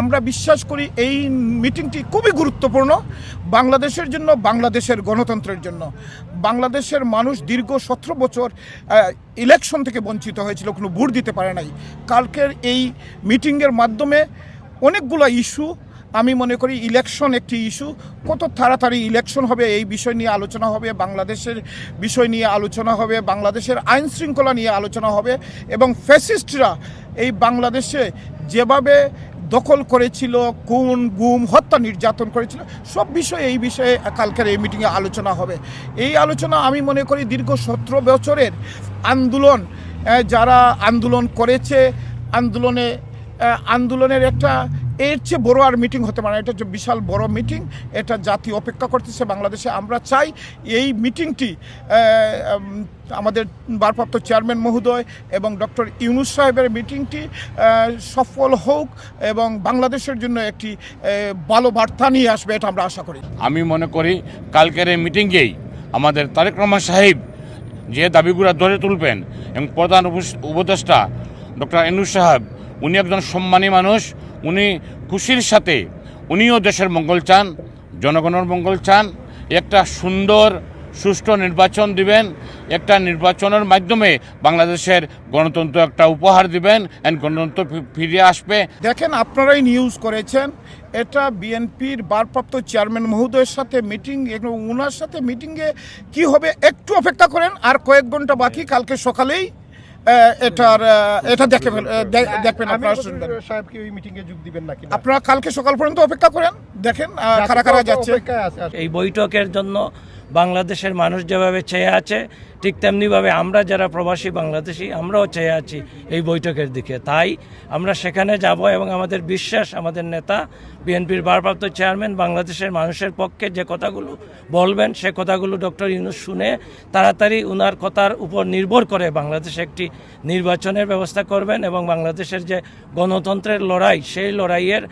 আমরা বিশ্বাস করি এই মিটিংটি খুবই গুরুত্বপূর্ণ বাংলাদেশের জন্য, বাংলাদেশের গণতন্ত্রের জন্য। বাংলাদেশের মানুষ দীর্ঘ সতেরো বছর ইলেকশন থেকে বঞ্চিত হয়েছিল, কোনো ভোট দিতে পারে নাই। কালকের এই মিটিংয়ের মাধ্যমে অনেকগুলো ইস্যু আমি মনে করি ইলেকশন একটি ইস্যু কত তাড়াতাড়ি ইলেকশন হবে এই বিষয় নিয়ে আলোচনা হবে, বাংলাদেশের বিষয় নিয়ে আলোচনা হবে, বাংলাদেশের আইন শৃঙ্খলা নিয়ে আলোচনা হবে এবং ফ্যাসিস্টরা এই বাংলাদেশে যেভাবে দখল করেছিল কোন গুম, হত্যা নির্যাতন করেছিল, সব বিষয়ে এই বিষয়ে কালকের এই মিটিংয়ে আলোচনা হবে। এই আলোচনা আমি মনে করি দীর্ঘ সতেরো বছরের আন্দোলন যারা আন্দোলন করেছে, আন্দোলনে আন্দোলনের একটা এর চেয়ে বড় আর মিটিং হতে পারে। এটা বিশাল বড় মিটিং এটা জাতি অপেক্ষা করতেছে, বাংলাদেশে আমরা চাই এই মিটিংটি আমাদের ভারপ্রাপ্ত চেয়ারম্যান মহোদয় এবং ডক্টর ইউনুস সাহেবের মিটিংটি সফল হোক এবং বাংলাদেশের জন্য একটি ভালো বার্তা নিয়ে আসবে, এটা আমরা আশা করি। আমি মনে করি কালকের এই মিটিংয়েই আমাদের তারেক রহমান সাহেব যে দাবিগুলো ধরে তুলবেন এবং প্রধান উপদেষ্টা ডক্টর এনুস সাহেব, উনি একজন সম্মানী মানুষ। উনি খুশির সাথে, উনিও দেশের মঙ্গল চান, জনগণের মঙ্গল চান। একটা সুন্দর, সুষ্ঠু নির্বাচন দিবেন, একটা নির্বাচনের মাধ্যমে বাংলাদেশের গণতন্ত্র একটা উপহার দিবেন অ্যান্ড গণতন্ত্র ফিরে আসবে। দেখেন, আপনারাই নিউজ করেছেন, এটা বিএনপির ভারপ্রাপ্ত চেয়ারম্যান মহোদয়ের সাথে মিটিং এবং ওনার সাথে মিটিংয়ে কি হবে একটু অপেক্ষা করেন, আর কয়েক ঘণ্টা বাকি, কালকে সকালেই এটার এটা দেখে দেখবেন আপনারা শুনবেন। সাহেব কি ওই মিটিংয়ে যোগ দিবেন নাকি আপনারা কালকে সকাল পর্যন্ত অপেক্ষা করেন দেখেন কারা কারা যাচ্ছে। এই বৈঠকের জন্য বাংলাদেশের মানুষ যেভাবে চেয়ে আছে ঠিক তেমনিভাবে আমরা যারা প্রবাসী বাংলাদেশি, আমরাও চেয়ে আছি এই বৈঠকের দিকে। তাই আমরা সেখানে যাব এবং আমাদের বিশ্বাস, আমাদের নেতা, বিএনপির ভারপ্রাপ্ত চেয়ারম্যান, বাংলাদেশের মানুষের পক্ষে যে কথাগুলো বলবেন, সে কথাগুলো ডক্টর ইউনুস শুনে তাড়াতাড়ি উনার কথার উপর নির্ভর করে বাংলাদেশে একটি নির্বাচনের ব্যবস্থা করবেন এবং বাংলাদেশের যে গণতন্ত্রের লড়াই, সেই লড়াইয়ের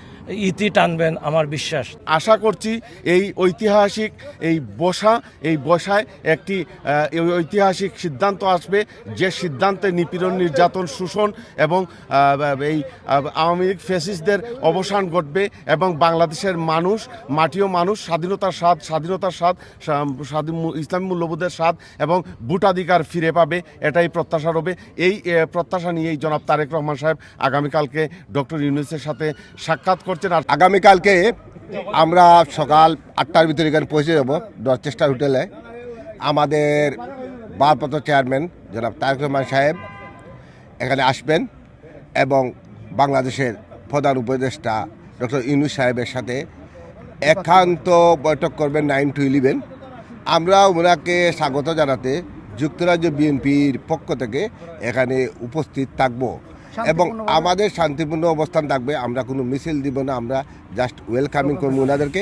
ইতি টানবেন আমার বিশ্বাস। আশা করছি এই ঐতিহাসিক এই বসা, এই বসায় একটি এই ঐতিহাসিক সিদ্ধান্ত আসবে যে সিদ্ধান্তে নিপীড়ন, নির্যাতন, শোষণ এবং এই আওয়ামী লীগ ফেসিসদের অবসান ঘটবে এবং বাংলাদেশের মানুষ, মাটিও মানুষ, স্বাধীনতার স্বাদ স্বাধীনতার স্বাদ ইসলামী মূল্যবোধের স্বাদ এবং ভোটাধিকার ফিরে পাবে, এটাই প্রত্যাশা রবে। এই প্রত্যাশা নিয়েই জনাব তারেক রহমান সাহেব আগামীকালকে ডক্টর ইউনুসের সাথে সাক্ষাৎ করছেন আর আগামীকালকে আমরা সকাল আটটার ভিতরে এখানে পৌঁছে যাব ডরচেস্টার হোটেলে। আমাদের ভারপ্রাপ্ত চেয়ারম্যান জনাব তারেক রহমান সাহেব এখানে আসবেন এবং বাংলাদেশের প্রধান উপদেষ্টা ডক্টর ইউনুস সাহেবের সাথে একান্ত বৈঠক করবেন নাইন টু ইলেভেন। আমরা ওনাকে স্বাগত জানাতে যুক্তরাজ্য বিএনপির পক্ষ থেকে এখানে উপস্থিত থাকব এবং আমাদের শান্তিপূর্ণ অবস্থান থাকবে। আমরা কোনো মিছিল দিব না আমরা জাস্ট ওয়েলকামিং করব ওনাদেরকে।